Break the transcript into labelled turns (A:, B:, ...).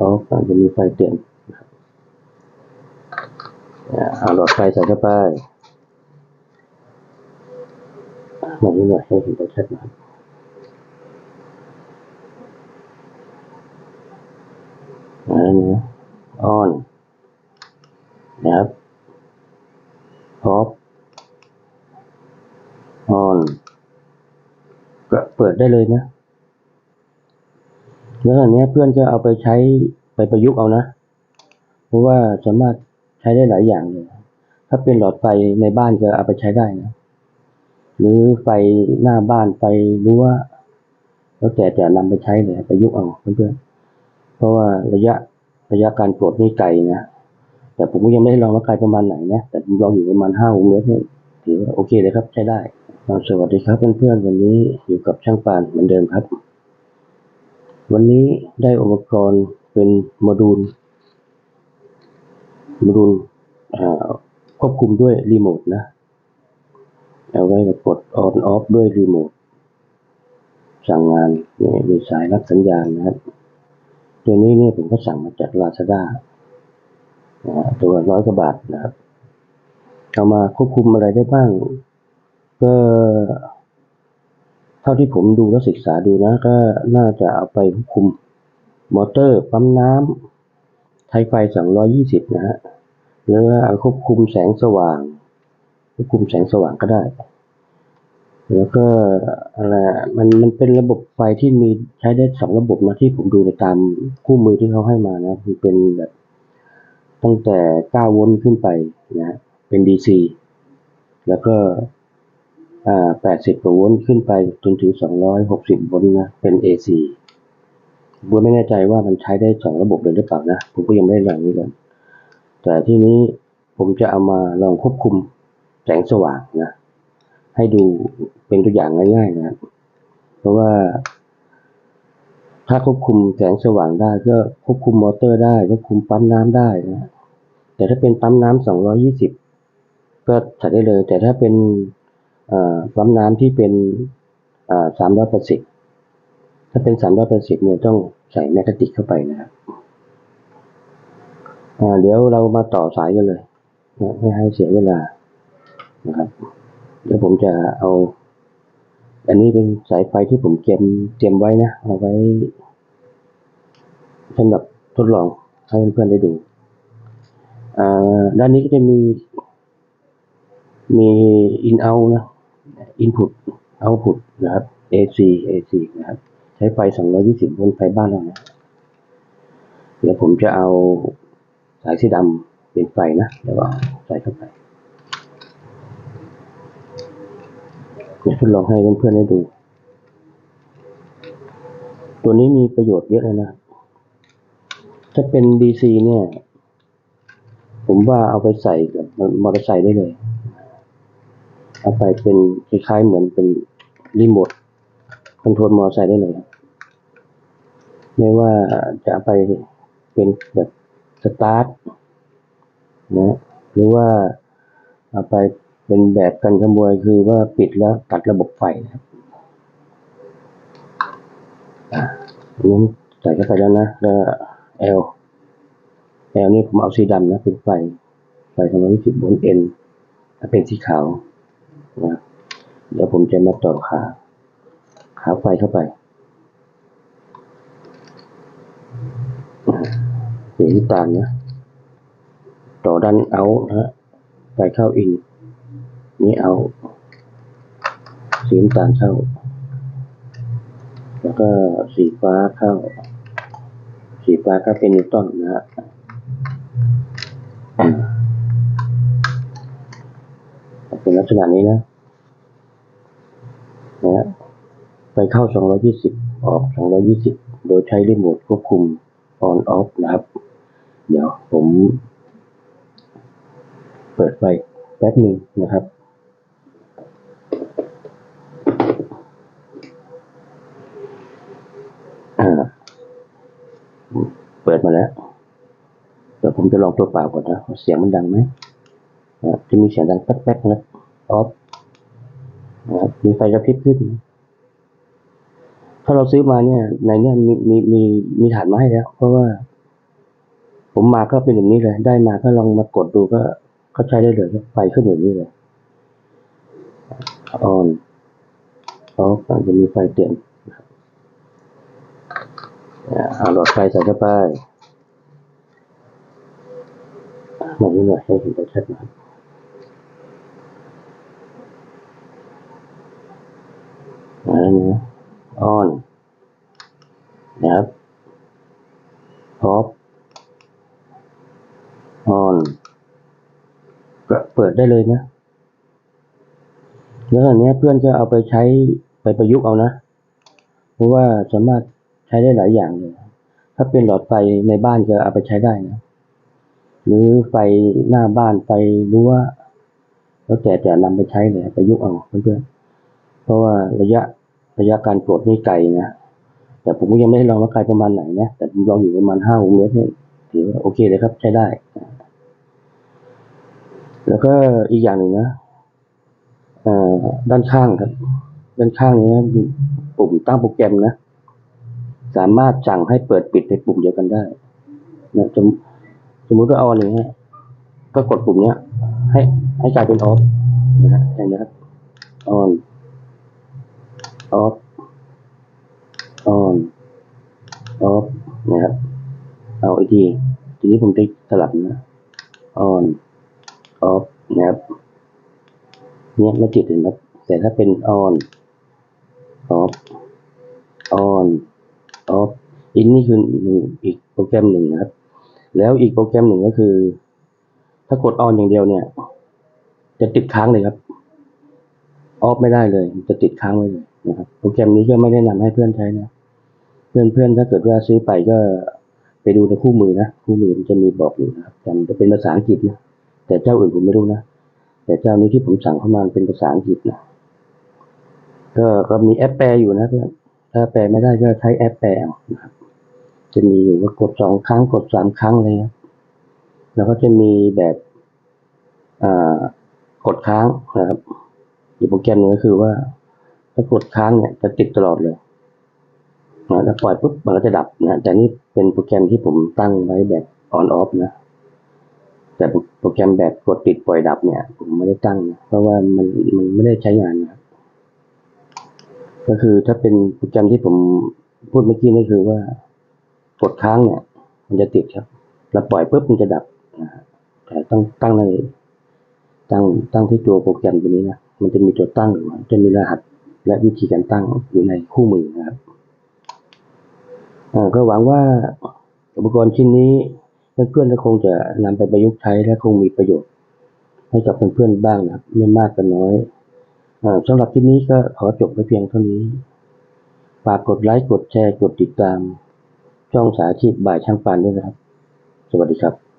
A: เขาอาจจะมีไฟเตือนนะครับเอาหลอดไฟใส่เข้าไปมานี้หน่อยให้เห็นชัดหน่อยอันนี้ออนนะครับออฟออนก็เปิดได้เลยนะ แล้วอันนี้เพื่อนก็เอาไปใช้ไปประยุกต์เอานะ เพราะว่าสามารถใช้ได้หลายอย่างเลยถ้าเป็นหลอดไฟในบ้านก็เอาไปใช้ได้นะ หรือไฟหน้าบ้านไฟรั้วแล้วแต่จะนำไปใช้เลยประยุกต์เอาเพื่อนๆ เพราะว่าระยะระยะการกดนี่ไกลนะ แต่ผมก็ยังไม่ได้ลองว่าไกลประมาณไหนนะ แต่ผมลองอยู่ประมาณห้าเมตรเนี่ยถือว่าโอเคเลยครับใช้ได้สวัสดีครับเพื่อนๆวันนี้อยู่กับช่างปานเหมือนเดิมครับ วันนี้ได้อุปกรณ์เป็นโมดูลโมดูลควบคุมด้วยรีโมทนะ เอาไว้กด on off ด้วยรีโมทสั่งงานเนี่ยมีสายรับสัญญาณนะครับ ตัวนี้เนี่ยผมก็สั่งมาจาก Lazada นะฮะตัวร้อยกว่าบาทนะครับเอามาควบคุมอะไรได้บ้าง ก็ เท่าที่ผมดูและศึกษาดูนะก็น่าจะเอาไปควบคุมมอเตอร์ปั๊มน้ำไทยไฟ 220 นะฮะหรือว่าเอาควบคุมแสงสว่าง ควบคุมแสงสว่างก็ได้ แล้วก็อะไรมันมันเป็นระบบไฟที่มีใช้ได้สองระบบนะที่ผมดูในตามคู่มือที่เขาให้มานะคือเป็นแบบตั้งแต่ 9 โวลต์ขึ้นไปนะเป็น DC แล้วก็ 80กว่าโวลต์ขึ้นไปจนถึง 260โวลต์นะ เป็น AC ผมก็ไม่แน่ใจว่ามันใช้ได้สองระบบเลยหรือเปล่านะ ผมก็ยังไม่ได้ลองนี่เลยแต่ที่นี้ผมจะเอามาลองควบคุมแสงสว่างนะ ให้ดูเป็นตัวอย่างง่ายๆนะครับเพราะว่าถ้าควบคุมแสงสว่างได้ก็ควบคุมมอเตอร์ได้ควบคุมปั๊มน้ำได้นะ แต่ถ้าเป็นปั๊มน้ำ220 ก็ใส่ได้เลย แต่ถ้าเป็น ปั๊มน้ำที่เป็นสามล้อ่า380ถ้าเป็น380เนี่ยต้องใส่แมกกาติกเข้าไปนะครับเดี๋ยวเรามาต่อสายกันเลยไม่ให้เสียเวลานะครับเดี๋ยวผมจะเอา อันนี้เป็นสายไฟที่ผมเตรียมเตรียมไว้นะเอาไว้สำหรับทดลองให้เพื่อนๆได้ดูด้านนี้ก็จะมีมี in out นะ input output นะครับ AC AC นะครับ ใช้ไฟ 220 โวลต์ไฟบ้านเรานะเดี๋ยวผมจะเอาสายสีดำเป็นไฟนะแล้วก็ใส่เข้าไปเดี๋ยวทดลองให้เพื่อนๆได้ดู ตัวนี้มีประโยชน์เยอะเลยนะ ถ้าเป็น DC เนี่ย ผมว่าเอาไปใส่กับมอเตอร์ไซค์ได้เลย เอาไปเป็นคล้ายๆเหมือนเป็นรีโมทคอนโทรลมอเตอร์ไซค์ได้เลยครับไม่ว่าจะเอาไปเป็นแบบสตาร์ทนะหรือว่าเอาไปเป็นแบบกันขโมยคือว่าปิดแล้วตัดระบบไฟนะครับอะงั้นใส่เข้าไปแล้วนะแล้ว L L นี่ผมเอาสีดำนะเป็นไฟ ไฟ220โวลต์ N ถ้าเป็นสีขาว นะเดี๋ยวผมจะมาต่อขาขาไฟเข้าไปสีน้ำตาลนะ ต่อด้านเอานะฮะไฟเข้าอิน นี่เอาสีน้ำตาลเข้า แล้วก็สีฟ้าเข้า สีฟ้าก็เป็นนิวตันนะฮะเป็นลักษณะนี้นะนะฮะไป เข้า 220 ออก 220 โดยใช้รีโมทควบคุม on off นะครับ เดี๋ยวผม เปิดไฟแป๊บหนึ่งนะครับ เปิดมาแล้ว เดี๋ยวผมจะลองตัวเปล่าก่อนนะ เสียงมันดังไหมจะมีเสียงดังแป๊กๆนะออฟนะครับมีไฟกระพริบขึ้น ถ้าเราซื้อมาเนี่ยในเนี่ยมีมีมีมีฐานมาให้แล้ว เพราะว่า ผมมาก็เป็นอย่างนี้เลย ได้มาก็ลองมากดดูก็ก็ใช้ได้เลยไฟขึ้นอย่างนี้เลยออนออฟจะมีไฟเตือนอ่าเอาหลอดไฟใส่เข้าไปมานี้หน่อยให้เห็นชัดๆหน่อยอันนี้อ อนนะครับออฟออนก็เปิดได้เลยนะ แล้วอันเนี้ยเพื่อนก็เอาไปใช้ไปประยุกต์เอานะ เพราะว่าสามารถใช้ได้หลายอย่างเลย ถ้าเป็นหลอดไฟในบ้านก็เอาไปใช้ได้นะ หรือไฟหน้าบ้านไฟรั้วแล้วแต่จะนำไปใช้เลยประยุกต์เอาเพื่อนๆเพราะว่าระยะ ระยะการกดนี่ไกลนะ แต่ผมก็ยังไม่ได้ลองว่าไกลประมาณไหนนะ แต่ผมลองอยู่ประมาณห้าเมตรเนี่ยถือว่าโอเคเลยครับใช้ได้ แล้วก็อีกอย่างหนึ่งนะอ่อด้านข้างครับ ด้านข้างนี้มีปุ่มตั้งโปรแกรมนะ สามารถสั่งให้เปิดปิดในปุ่มเดียวกันได้นะสมสมมุติว่าเอาอันนี้ฮะก็กดปุ่มเนี้ย ให้ให้กลายเป็นออฟนะฮะเห็นไหมครับออน ออฟออนออฟนะครับ เอาอีกทีทีนี้ผมจะสลับนะออนออฟนะครับเนี่ยไม่ติดเห็นไหมแต่ถ้าเป็น on off on off อีกนี่คืออีกโปรแกรมหนึ่งนะครับ แล้วอีกโปรแกรมหนึ่งก็คือ ถ้ากด on อย่างเดียวเนี่ย จะติดค้างเลยครับ off ไม่ได้เลย จะติดค้างไว้เลย นะครับโปรแกรมนี้ก็ไม่แนะนำให้เพื่อนใช้นะเพื่อนเพื่อนๆ ถ้าเกิดว่าซื้อไปก็ไปดูในคู่มือนะ คู่มือมันจะมีบอกอยู่นะครับแต่จะเป็นภาษาอังกฤษนะ แต่เจ้าอื่นผมไม่รู้นะ แต่เจ้านี้ที่ผมสั่งเข้ามาเป็นภาษาอังกฤษนะ ก็ก็มีแอปแปลอยู่นะเพื่อน ถ้าแปลไม่ได้ก็ใช้แอปแปลนะครับ จะมีอยู่ว่ากดสองครั้งกดสามครั้งเลยครับแล้วก็จะมีแบบอ่ากดค้างนะครับอีกโปรแกรมหนึงก็คือว่า ถ้ากดค้างเนี่ยจะติดตลอดเลยนะแล้วปล่อยปุ๊บมันก็จะดับนะแต่นี่เป็นโปรแกรมที่ผมตั้งไว้แบบ on off นะแต่โปรแกรมแบบกดติดปล่อยดับเนี่ย ผมไม่ได้ตั้งนะเพราะว่ามันมันไม่ได้ใช้งานนะก็คือถ้าเป็นโปรแกรมที่ผมพูดเมื่อกี้นี่คือว่ากดค้างเนี่ย มันจะติดครับแล้วปล่อยปุ๊บมันจะดับนะแต่ต้องตั้งในตั้งตั้งที่ตัวโปรแกรมตัวนี้นะมันจะมีตัวตั้งอยู่จะมีรหัส และวิธีการตั้งอยู่ในคู่มือนะครับก็หวังว่าอุปกรณ์ชิ้นนี้เพื่อนๆก็คงจะนำไปประยุกต์ใช้และคงมีประโยชน์ ให้กับเพื่อนๆบ้างนะครับไม่มากก็น้อยอาสำหรับคลิปนี้ก็ขอจบไว้เพียงเท่านี้ ฝากกดไลค์ กดแชร์ กดติดตาม ช่องสาธิตบ่ายช่างปานด้วยนะครับ สวัสดีครับ